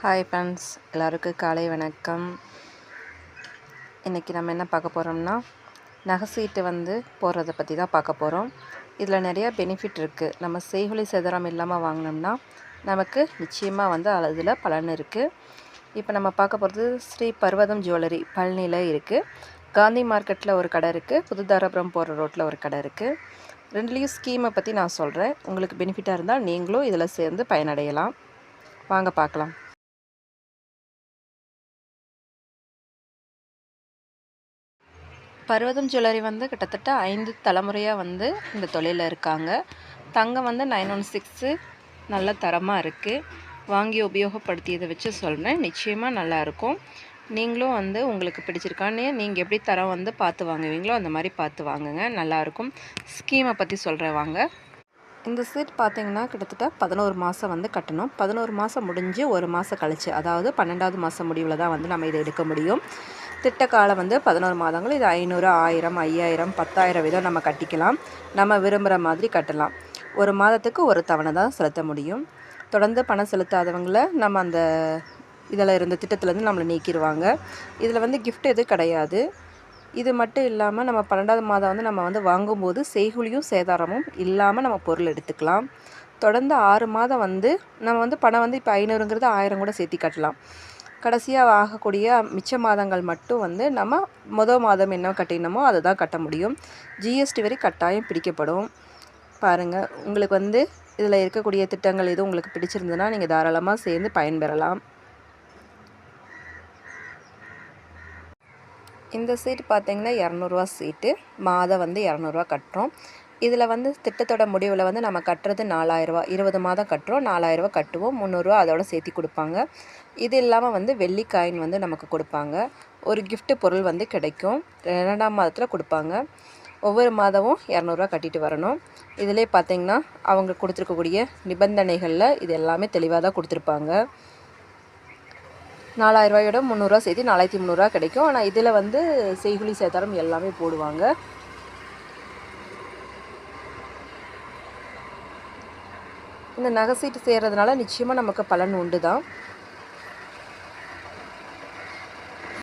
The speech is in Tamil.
ஹாய் ஃப்ரெண்ட்ஸ் எல்லாருக்கும் காலை வணக்கம். இன்றைக்கி நம்ம என்ன பார்க்க போகிறோம்னா நகை சீட்டு வந்து போடுறத பற்றி தான் பார்க்க போகிறோம் இதில் நிறையா பெனிஃபிட் இருக்குது நம்ம செய்கொலி சேதாரம் இல்லாமல் வாங்கினோம்னா நமக்கு நிச்சயமாக வந்து அதில் பலன் இருக்குது இப்போ நம்ம பார்க்க போகிறது ஸ்ரீ பர்வதம் ஜுவல்லரி பழனியில் இருக்குது காந்தி மார்க்கெட்டில் ஒரு கடை இருக்குது புதுதாரபுரம் போகிற ரோட்டில் ஒரு கடை இருக்குது ரெண்டுலேயும் ஸ்கீமை பற்றி நான் சொல்கிறேன் உங்களுக்கு பெனிஃபிட்டாக இருந்தால் நீங்களும் இதில் சேர்ந்து பயனடையலாம். வாங்க பார்க்கலாம். பர்வதம் ஜுவல்லரி வந்து கிட்டத்தட்ட ஐந்து தலைமுறையாக வந்து இந்த தொழிலில் இருக்காங்க. தங்கம் வந்து நைன் ஒன் சிக்ஸு நல்ல தரமாக இருக்குது வாங்கி உபயோகப்படுத்தியதை வச்சு சொல்கிறேன் நிச்சயமாக நல்லாயிருக்கும் நீங்களும் வந்து உங்களுக்கு பிடிச்சிருக்கான்னு நீங்கள் எப்படி தரம் வந்து பார்த்து வாங்குவீங்களோ அந்த மாதிரி பார்த்து வாங்குங்க. நல்லாயிருக்கும் ஸ்கீமை பற்றி சொல்கிற வாங்க. இந்த சீட் பார்த்திங்கன்னா கிட்டத்தட்ட பதினோரு மாதம் வந்து கட்டணும். பதினோரு மாதம் முடிஞ்சு ஒரு மாதம் கழிச்சு அதாவது பன்னெண்டாவது மாதம் முடிவில் தான் வந்து நம்ம இதை எடுக்க முடியும். திட்ட காலம் வந்து பதினோரு மாதங்கள். இது ஐநூறு ஆயிரம் ஐயாயிரம் பத்தாயிரம் வீதம் நம்ம கட்டிக்கலாம். நம்ம விரும்புகிற மாதிரி கட்டலாம். ஒரு மாதத்துக்கு ஒரு தவணை தான் செலுத்த முடியும். தொடர்ந்து பணம் செலுத்தாதவங்கள நம்ம அந்த இதில் இருந்த திட்டத்துலேருந்து நம்மளை நீக்கிடுவாங்க. இதில் வந்து கிஃப்ட் எதுவும் கிடையாது. இது மட்டும் இல்லாமல் நம்ம பன்னெண்டாவது மாதம் வந்து நம்ம வந்து வாங்கும்போது செய்குலியும் சேதாரமும் இல்லாமல் நம்ம பொருள் எடுத்துக்கலாம். தொடர்ந்து ஆறு மாதம் வந்து நம்ம வந்து பணம் வந்து இப்போ ஐநூறுங்கிறது ஆயிரம் கூட சேர்த்தி கட்டலாம். கடைசியாக ஆகக்கூடிய மிச்ச மாதங்கள் மட்டும் வந்து நம்ம மொதல் மாதம் என்ன கட்டினமோ அதை தான் கட்ட முடியும். ஜிஎஸ்டி வரி கட்டாயம் பிடிக்கப்படும் பாருங்கள் உங்களுக்கு வந்து இதில் இருக்கக்கூடிய திட்டங்கள் எதுவும் உங்களுக்கு பிடிச்சிருந்ததுன்னா நீங்கள் தாராளமாக சேர்ந்து பயன்பெறலாம். இந்த சீட்டு பார்த்திங்கன்னா இரநூறுவா சீட்டு. மாதம் வந்து இரநூறுவா கட்டுறோம். இதில் வந்து திட்டத்தோட முடிவில் வந்து நம்ம கட்டுறது நாலாயிரரூவா இருபது மாதம் கட்டுறோம் நாலாயிரரூவா கட்டுவோம் முந்நூறுரூவா அதோட சேர்த்தி கொடுப்பாங்க. இது இல்லாமல் வந்து வெள்ளி காயின் வந்து நமக்கு கொடுப்பாங்க. ஒரு கிஃப்ட்டு பொருள் வந்து கிடைக்கும். ரெண்டாம் மாதத்தில் கொடுப்பாங்க. ஒவ்வொரு மாதமும் இரநூறுவா கட்டிட்டு வரணும். இதிலே பார்த்திங்கன்னா அவங்க கொடுத்துருக்கக்கூடிய நிபந்தனைகளில் இது எல்லாமே தெளிவாக தான் கொடுத்துருப்பாங்க. நாலாயிரரூவாயோட முந்நூறுரூவா சேர்த்து நாலாயிரத்தி முந்நூறுரூவா கிடைக்கும். ஆனால் இதில் வந்து செய்குலி சேதாரம் எல்லாமே போடுவாங்க. இந்த நகை சீட்டு செய்கிறதுனால நிச்சயமாக நமக்கு பலன் உண்டு தான்